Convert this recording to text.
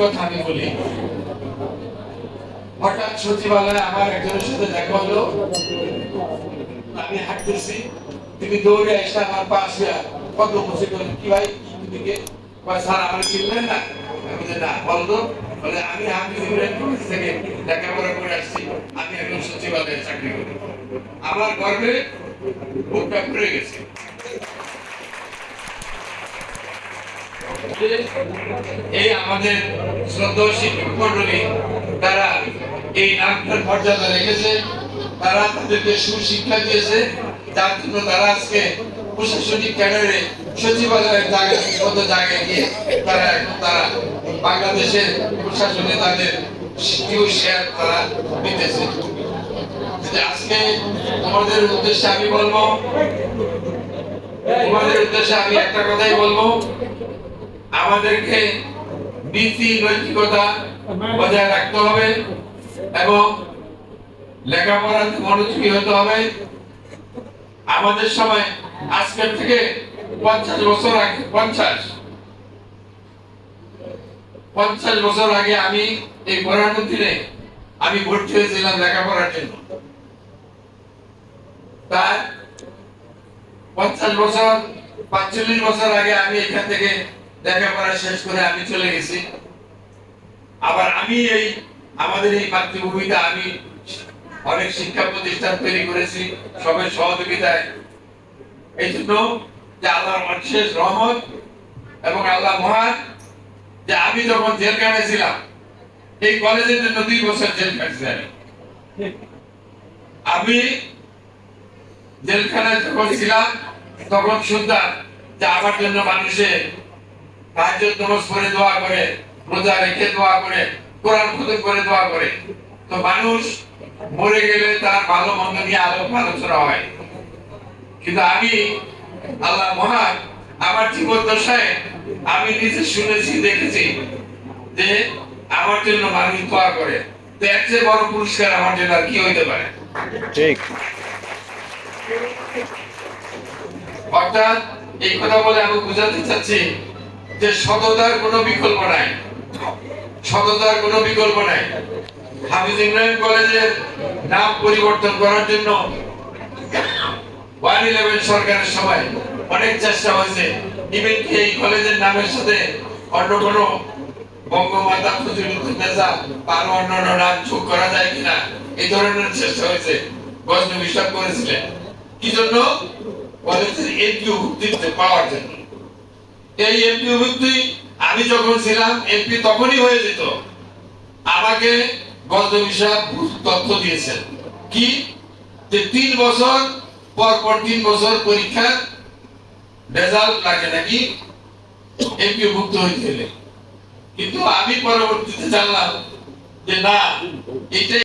কথা আমি বলি। হঠাৎ সচিবালয়ে আমার একজনের সাথে দেখা হলো। আমি হাঁটতেছি। তিনি দৌড়ে এসে আমার পাশে কত বসে করলেন কি ভাই, তুমি কে? স্যার আমার চিনলেন না? আমি না, বলতো। বলে, আমি হাফিজ থেকে লেখাপড়া করে আসছি। আমি এখন সচিবালয়ে চাকরি করি। আমার গর্বে বুকটা ঘুরে গেছে। এই আমাদের শ্রদ্ধা শিক্ষক মন্ডলী তারা এই নামটার মর্যাদা রেখেছে। তারা তাদেরকে সুশিক্ষা দিয়েছে। যার জন্য তারা আজকে প্রশাসনিক ক্যাডারে, সচিবালয়ের জায়গায় মতো জায়গায় গিয়ে তারা এখন তারা বাংলাদেশের প্রশাসনে তাদের ডিউ শেয়ার তারা নিতেছে আজকে তোমাদের উদ্দেশ্যে আমি বলব তোমাদের উদ্দেশ্যে আমি একটা কথাই বলব আমাদেরকে নীতি নৈতিকতা বজায় রাখতে হবে এবং লেখাপড়াতে মনোযোগী হতে হবে। আমাদের সময় আজকের থেকে পঞ্চাশ বছর আগে, পঞ্চাশ পঞ্চাশ বছর আগে আমি এই দিনে আমি ভর্তি হয়েছিলাম লেখাপড়ার জন্য। তার পঞ্চাশ বছর, পাঁচচল্লিশ বছর আগে আমি এখান থেকে লেখাপড়া শেষ করে আমি চলে গেছি। আবার আমি এই, আমাদের এই মাতৃভূমিতে আমি অনেক শিক্ষা প্রতিষ্ঠান তৈরি করেছি সবের সহযোগিতায়। এই জন্য যে আল্লাহর অশেষ রহমত এবং আল্লাহ মহান, যে আমি যখন জেলখানায় ছিলাম, এই কলেজের জন্য দুই বছর জেল কাটছি আমি আমি জেলখানায় যখন ছিলাম, তখন শুনতাম যে আমার জন্য মানুষে তাহাজ্জুদ নামাজ পড়ে দোয়া করে রোজা রেখে দোয়া করে কোরআন খতম করে দোয়া করে। তো মানুষ মরে গেলে তার ভালো মন্দ নিয়ে আলোক আলোচনা হয়। কিন্তু আমি আল্লাহ মহান আমার জীবন দশায় আমি নিজে শুনেছি দেখেছি যে আমার জন্য মানুষ দোয়া করে। তো এর চেয়ে বড় পুরস্কার আমার জন্য আর কি হইতে পারে? ঠিক। অর্থাৎ এই কথা বলে আমি বুঝাতে চাচ্ছি যে সততার কোনো বিকল্প নাই। সততার কোনো বিকল্প নাই। হাফিজ ইব্রাহিম কলেজের নাম পরিবর্তন করার জন্য ওয়ান ইলেভেন সরকারের সময় অনেক চেষ্টা হয়েছে। ইভেন কি এই কলেজের নামের সাথে অন্য কোনো বঙ্গমাতা অন্যান্য নাম যোগ করা যায় কিনা, এই ধরনের চেষ্টা হয়েছে। গজনবী সাহেব করেছিলেন কি জন্য? কলেজের ভুক্তিতে পাওয়ার জন্য। এই আমি যখন ছিলাম এমপি তখনই হয়ে যেত। আমাকে সাহেব তথ্য দিয়েছেন। কি? যে তিন বছর পর পর তিন বছর পরীক্ষার রেজাল্ট লাগে নাকি? এমপিও ভুক্ত হলে কিন্তু আমি পরবর্তীতে জানলাম যে না এটা